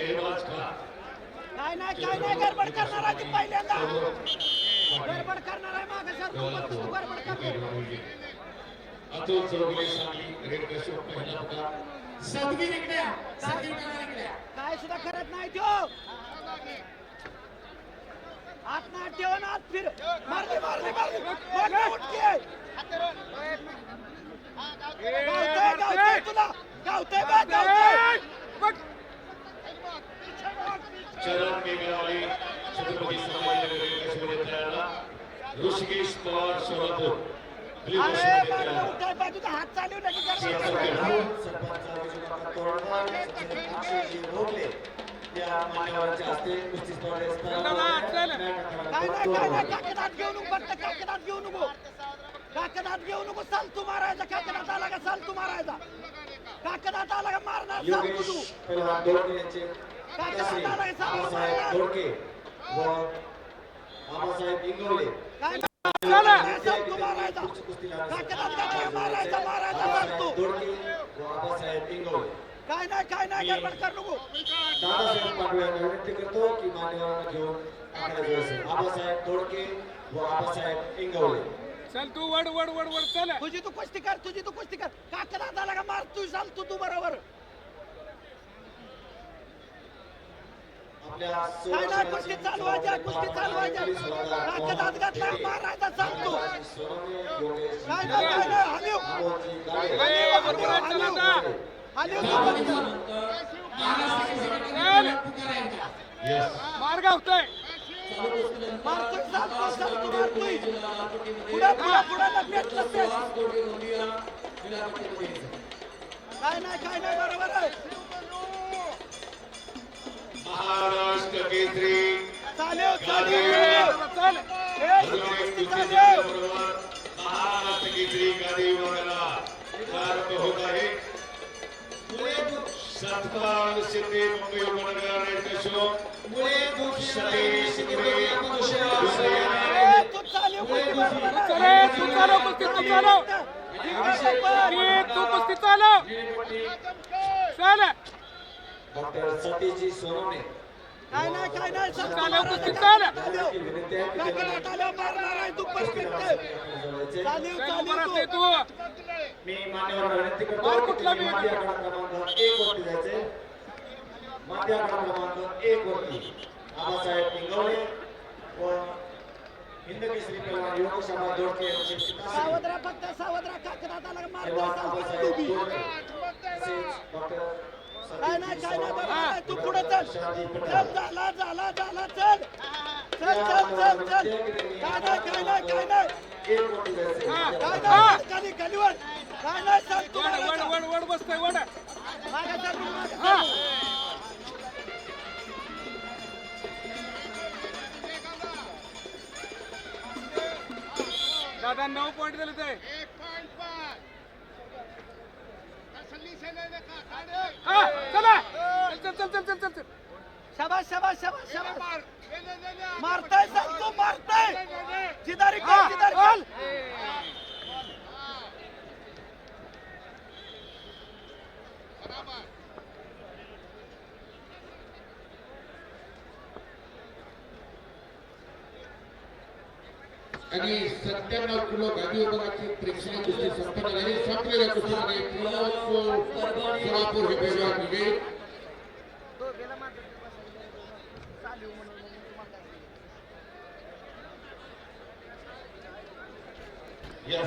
काय नाही काय नाही गडबड करणार ती पहिल्यांदा गडबड करणार आहे मागे सर गडबड करतो अतुल चौगुले सांगली रेड कश्यप पहिला पगार सदगीर इकडे या. सदगीर करा इकडे या. काय सुद्धा करत नाही तो आत ना ठेव ना आत फिर मारली मारली मारली काय नाही काय नाही काकदात घेऊ नको काकदात घेऊ नको. काकदात साल तू मारायचा काकदात आला का साल तू मारायचा. काकदात आला का मारणार साल तू तू. योगेश पहिलवान दोडके यांचे. काका दादा हे सांगा आबासाहेब मला. दोडके. व आबासाहेब इंगवले काय नाही साल तू मारायचा काका आबासाहेब इंगवले काय नाही काय नाही दादासाहेब पांडवे यांना विनंती करतो की मान्यवरांना घेऊन आखाड्यात असेल आबासाहेब दोडके व आबासाहेब इंगवले चल तू वड वड वड वड चल. तुझी तू कुस्ती कर तुझी तू कुस्ती कर. काकदात आला का मार तू साल तू तू बरोबर. काय कुस्ती चालवायच्या कुस्ती चालवायच्या काकदात घातला मारायचा साल तू सोनवणे योगेश काय नाही काय नाही हलीव. हलीव चल Yes. मार गावतोय मारतोय साल तू साल तू मारतोय. पुढे पुढे पुढे लपेट लपेट काय नाही काय नाही बरोबर आहे. चालेल. बरोबर महाराष्ट्र केसरी गादी विभागाला प्रारंभ होत आहे मुंबई उपनगर सतीश तू आहे. चल। डॉक्टर सतीशजी सोनवणे. मी मान्यवर विनंती करतो क्रमांक एक वरती जायचे. माती आकडा क्रमांक एक वरती. आबासाहेब इंगवले व हिंद केसरी पैलवान योगेश आबा दोडके यांचे पिताश्री सावध राहा फक्त सावध राहा काकदात आला का पैलवान मारतोय साल तू आबासाहेब बी. दोडके तसेच डॉक्टर काय नाही काय नाही बरोबर आहे. तू पुढे चल. चल झाला झाला झाला चल. चल चल चल चल. काय नाही काय नाही काय नाही. काय नाही खाली खालीवर. काय नाही चल तू वड वड मारायचा. वड वड बसतोय वड. मागे चल, तू मागे चल. दादा नऊ पॉईंट दिले ते हा चला चल चल चल चल चल चल शाबास शाबास शाबास. मारताय चल तू मारताय. जिदारी कर जिदारी. कर आणि सत्त्याण्णव किलो गादी विभागाची प्रेक्षणीय कुस्ती संपन्न झाली. संपलेल्या कुस्तीमध्ये सोलापूर हे विवेक Yes,